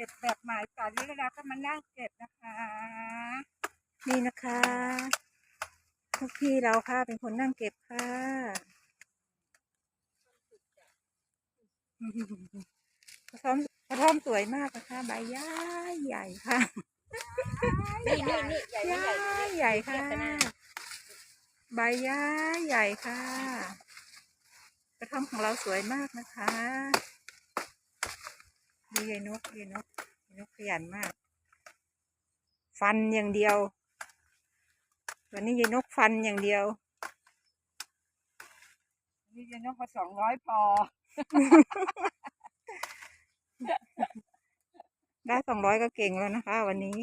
ก็บแบบหมายสารนี้แล้วก็มานั่งเก็บนะคะ นี่นะคะพวกพี่เราค่ะเป็นคนนั่งเก็บค่ะกระท่อมกระท่อมสวยมากนะคะใบใหญ่ใหญ่ค่ะนี่นี่นี่ใหญ่ใหญ่ใหญ่ใหญ่ค่ะใบใหญ่ใหญ่ค่ะ กระท่อมของเราสวยมากนะคะดูยายนกยายนก นกขยันมาก ฟันอย่างเดียว วันนี้ยายนกฟันอย่างเดียว นี่จะนกมาสองร้อยพอ ได้สองร้อยก็เก่งแล้วนะคะ วันนี้